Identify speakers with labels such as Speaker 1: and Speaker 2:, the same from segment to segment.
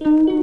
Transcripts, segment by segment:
Speaker 1: Good morning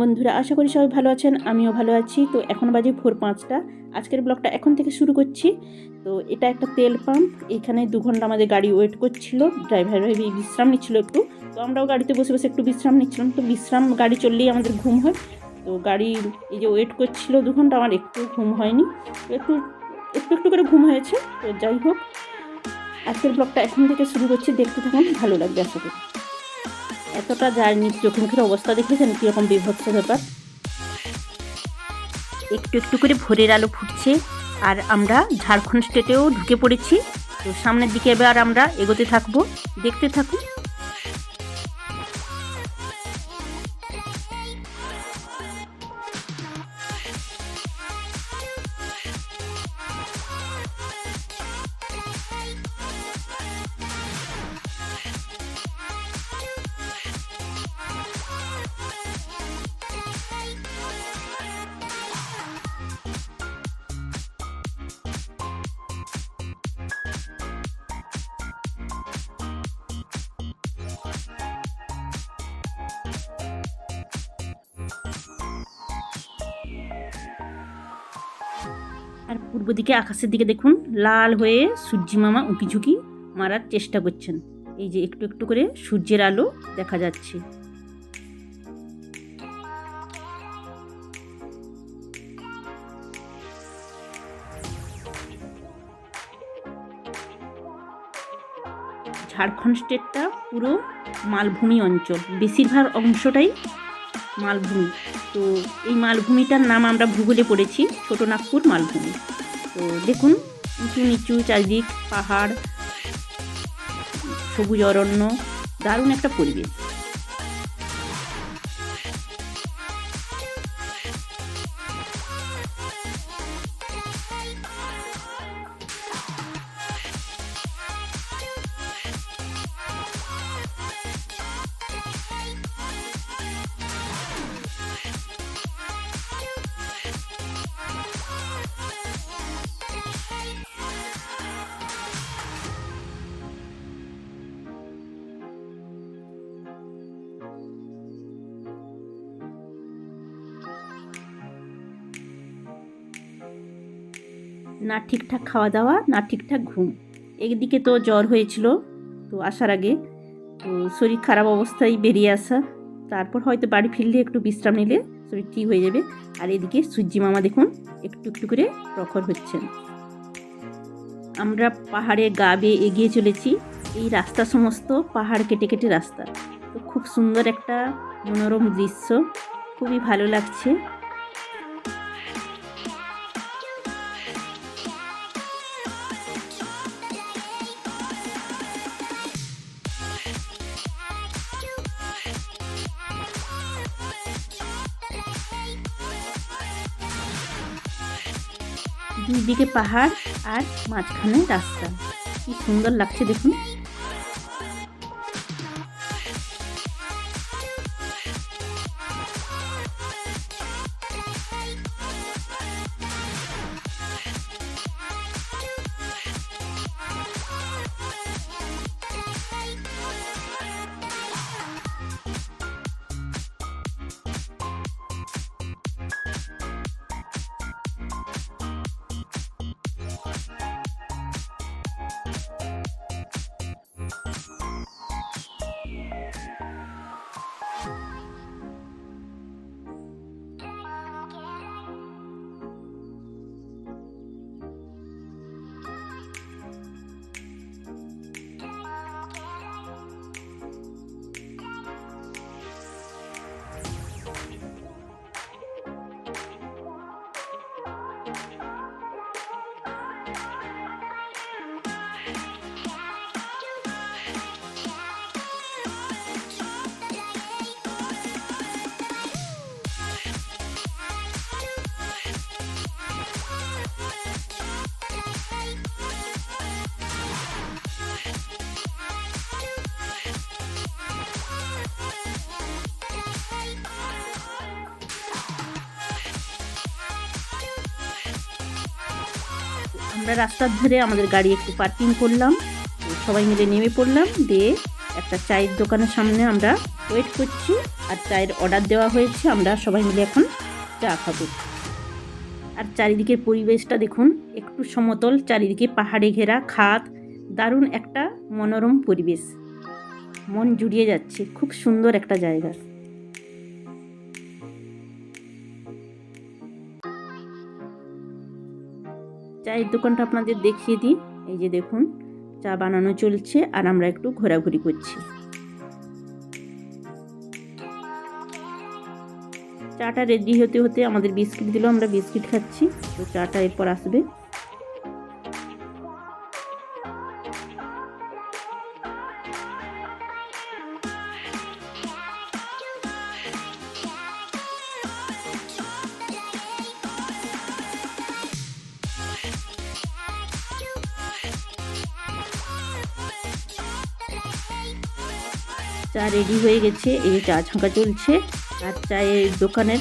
Speaker 1: বন্ধুরা। আশা করি সবাই ভালো আছেন, আমিও ভালো আছি। তো এখন বাজে ভোর পাঁচটা। আজকের ব্লগটা এখন থেকে শুরু করছি। তো এটা একটা তেল পাম্প। এখানে দু ঘণ্টা আমাদের গাড়ি ওয়েট করছিল। ড্রাইভার ভাই বিশ্রাম নিচ্ছিল একটু। তো আমরাও গাড়িতে বসে বসে একটু বিশ্রাম নিচ্ছিলাম। তো বিশ্রাম, গাড়ি চললেই আমাদের ঘুম হয়। তো গাড়ি এই যে ওয়েট করছিল দু ঘণ্টা, আমার একটু ঘুম হয়নি। একটু একটু একটু করে ঘুম হয়েছে, তো যাই হোক। আজকের ব্লগটা এখন থেকে শুরু করছি, দেখতে থাকুন, ভালো লাগবে আশা করি। এতটা জার্নি চোখে মুখের অবস্থা দেখেছেন, কীরকম বিভৎস ব্যাপার। একটু একটু করে ভোরের আলো ফুটছে, আর আমরা ঝাড়খণ্ড স্টেটেও ঢুকে পড়েছি। তো সামনের দিকে এবার আমরা এগোতে থাকব। দেখতে থাকুন। আর পূর্ব দিকে আকাশের দিকে দেখুন, লাল হয়ে সূর্যি মামা উঁকি ঝুঁকি মারার চেষ্টা করছেন। এই যে একটু একটু করে সূর্যের আলো দেখা যাচ্ছে। ঝাড়খণ্ড স্টেটটা পুরো মালভূমি অঞ্চল। বেশিরভাগ অংশটাই মালভূমি। তো এই মালভূমিটার নাম আমরা ভূগোলে পড়েছি ছোটো নাগপুর মালভূমি। তো দেখুন, উঁচু নিচু চারিদিক, পাহাড়, সবুজ অরণ্য, দারুণ একটা পরিবেশ। না ঠিকঠাক খাওয়া দাওয়া, না ঠিকঠাক ঘুম। একদিকে তো জ্বর হয়েছিল, তো আসার আগে। তো শরীর খারাপ অবস্থায় বেরিয়ে আসা। তারপর হয়তো বাড়ি ফিরলে একটু বিশ্রাম নিলে শরীর ঠিক হয়ে যাবে। আর এদিকে সূর্যি মামা দেখুন, একটু একটু করে প্রখর হচ্ছেন। আমরা পাহাড়ে গা বেয়ে এগিয়ে চলেছি। এই রাস্তা সমস্ত পাহাড় কেটে কেটে রাস্তা। তো খুব সুন্দর একটা মনোরম দৃশ্য। খুবই ভালো লাগছে। দুই দিকে পাহাড় আর মাঝখানে রাস্তা। কি সুন্দর লাগছে দেখুন। আমরা রাস্তার ধারে আমাদের গাড়ি একটু পার্কিং করলাম। সবাই মিলে নেমে পড়লাম, দিয়ে একটা চায়ের দোকানের সামনে আমরা ওয়েট করছি আর চায়ের অর্ডার দেওয়া হয়েছে। আমরা সবাই মিলে এখন চা খাব। আর চারিদিকের পরিবেশটা দেখুন, একটু সমতল, চারিদিকে পাহাড়ে ঘেরা, খাদ, দারুণ একটা মনোরম পরিবেশ। মন জুড়িয়ে যাচ্ছে, খুব সুন্দর একটা জায়গা। চায়ের দোকানটা আপনাদের দেখিয়ে দিই। এই যে দেখুন, চা বানানো চলছে আর আমরা একটু ঘোরাঘুরি করছি। চাটা রেডি হতে হতে আমাদের বিস্কিট দিল, আমরা বিস্কিট খাচ্ছি। তো চাটা এরপর আসবে। চা রেডি হয়ে গেছে। এই চা ছাঁকা চলছে। আর চায়ের দোকানের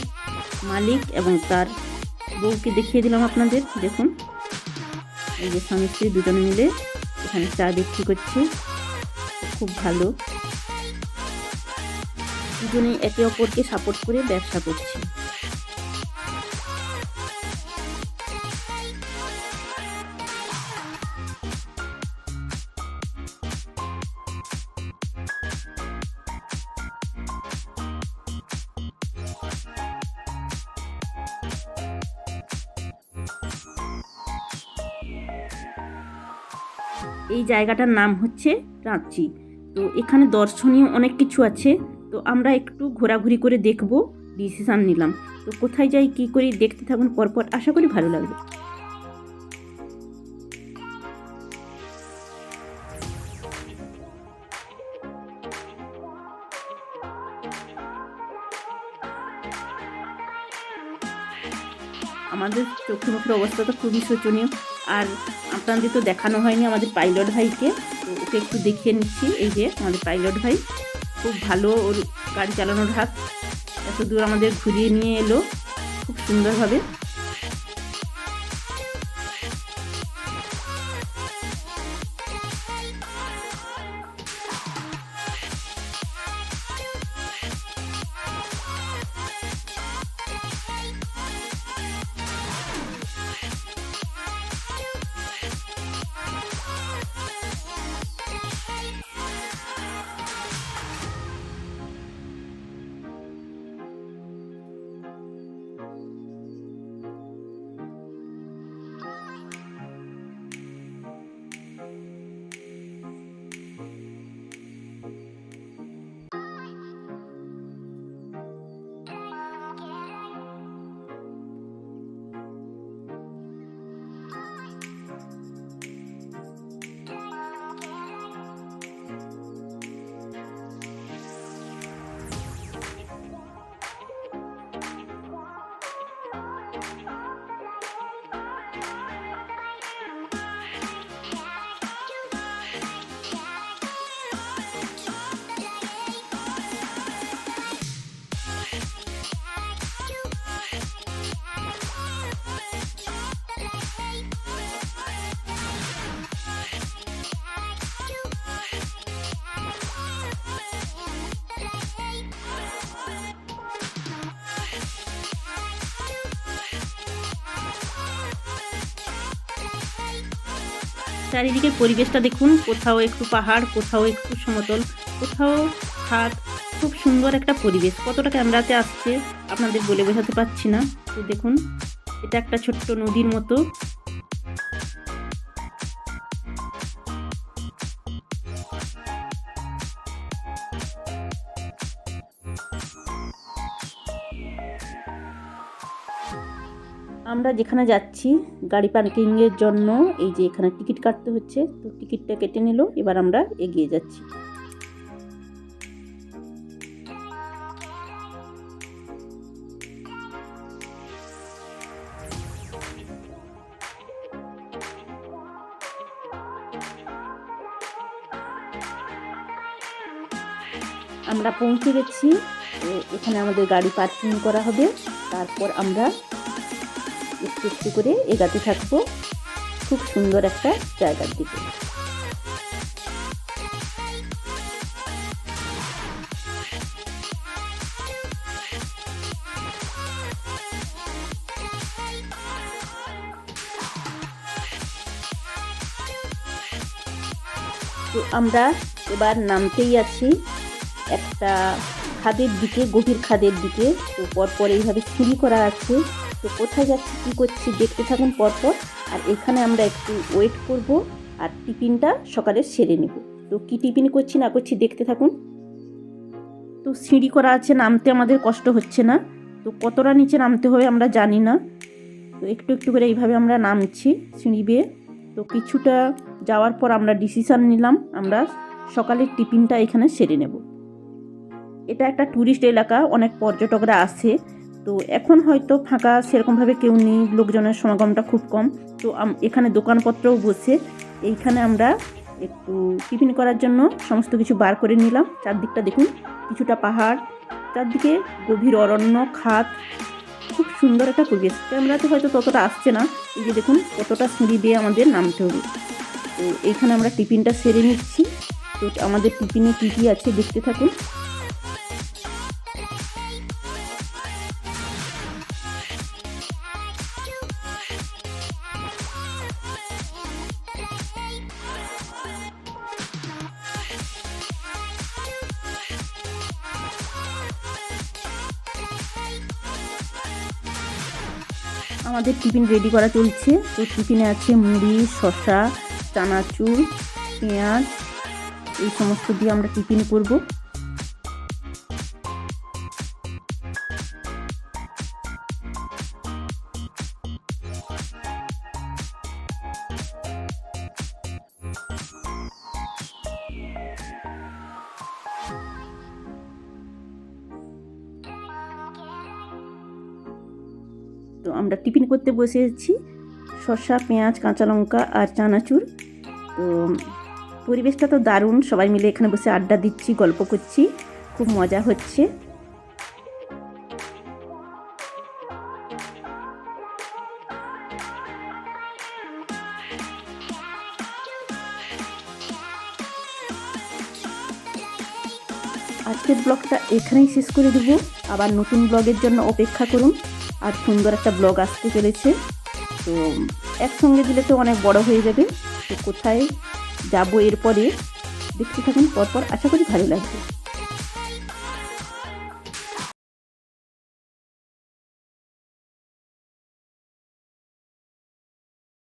Speaker 1: মালিক এবং তার বউকে দেখিয়ে দিলাম আপনাদের। দেখুন, এই যে স্বামী স্ত্রী দুজনে মিলে এখানে চা বিক্রি করছে। খুব ভালো। দুজনেই একে অপরকে সাপোর্ট করে ব্যবসা করছে। এই জায়গাটার নাম হচ্ছে রাঁচি। তো এখানে দর্শনীয় অনেক কিছু আছে। তো আমরা একটু ঘোরাঘুরি করে দেখব ডিসিশান নিলাম। তো কোথায় যাই, কী করি, দেখতে থাকুন, পরপর আশা করি ভালো লাগবে। আমাদের চোখে মুখের অবস্থা তো খুবই শোচনীয়। আর আপনাদের তো দেখানো হয়নি আমাদের পাইলট ভাইকে। তো ওকে একটু দেখিয়ে নিচ্ছি, এই যে আমাদের পাইলট ভাই। খুব ভালো ওর গাড়ি চালানোর হাত। এত দূর আমাদের ঘুরিয়ে নিয়ে এলো। খুব সুন্দরভাবে। চারিদিকের পরিবেশটা দেখুন। কোথাও একটু পাহাড়, কোথাও একটু সমতল, কোথাও হাত খুব সুন্দর একটা পরিবেশ। কতটা ক্যামেরাতে আসছে আপনাদের বলে বোঝাতে পারছি না। তো দেখুন, এটা একটা ছোট্ট নদীর মতো। আমরা যেখানে যাচ্ছি, গাড়ি পার্কিংয়ের জন্য, এই যে এখানে টিকিট কাটতে হচ্ছে, তো টিকিটটা কেটে নিল, এবার আমরা এগিয়ে যাচ্ছি। আমরা পৌঁছে গেছি এখানে আমাদের গাড়ি পার্কিং করা হবে, তারপর আমরা একটু করে এগাতে থাকব। খুব খুব সুন্দর একটা জায়গার দিকে। তো আমরা এবার নামতেই আছি একটা খাদের দিকে, গভীর খাদের দিকে। তো পরপর এইভাবে সিঁড়ি করা আছে। তো কোথায় যাচ্ছি, কী করছি, দেখতে থাকুন পরপর। আর এখানে আমরা একটু ওয়েট করব আর টিফিনটা সকালে সেরে নেব। তো কী টিফিন করছি, না করছি দেখতে থাকুন। তো সিঁড়ি করা আছে, নামতে আমাদের কষ্ট হচ্ছে না। তো কতটা নিচে নামতে হবে আমরা জানি না। তো একটু একটু করে এইভাবে আমরা নামছি সিঁড়ি বেয়ে। তো কিছুটা যাওয়ার পর আমরা ডিসিশান নিলাম, আমরা সকালের টিফিনটা এখানে সেরে নেব। এটা একটা ট্যুরিস্ট এলাকা, অনেক পর্যটকরা আসে। তো এখন হয়তো ফাঁকা সেরকমভাবে কেউ নেই, লোকজনের সমাগমটা খুব কম। তো এখানে দোকানপত্রও বসে। এইখানে আমরা একটু টিফিন করার জন্য সমস্ত কিছু বার করে নিলাম। চারদিকটা দেখুন, কিছুটা পাহাড়, চারদিকে গভীর অরণ্য, খাত। খুব সুন্দর একটা পরিবেশ। ক্যামেরাতে হয়তো ততটা আসছে না। এই যে দেখুন, কতটা সিঁড়ি দিয়ে আমাদের নামতে হবে। তো এইখানে আমরা টিফিনটা সেরে নিচ্ছি। তো আমাদের টিফিনে কী কী আছে দেখতে থাকুন। আমাদের টিফিন রেডি করা চলছে। তো টিফিনে আছে মুড়ি শশা চানাচুর, পেঁয়াজ, এই সমস্ত দিয়ে আমরা টিফিন করব। তো আমরা টিফিন করতে বসেছি। শসা, পেঁয়াজ, কাঁচা লঙ্কা আর চানাচুর। তো পরিবেশটা তো দারুণ। সবাই মিলে এখানে বসে আড্ডা দিচ্ছি, গল্প করছি। খুব মজা হচ্ছে। আজকের ব্লগটা এখানেই শেষ করে দেব। আবার নতুন ব্লগের জন্য অপেক্ষা করুন। আর সুন্দর একটা ব্লগ আসতে চলেছে। তো একসঙ্গে দিলে তো অনেক বড় হয়ে যাবে। তো কোথায় যাব এরপরে দেখতে থাকুন, পরপর আশা করি ভালো লাগবে।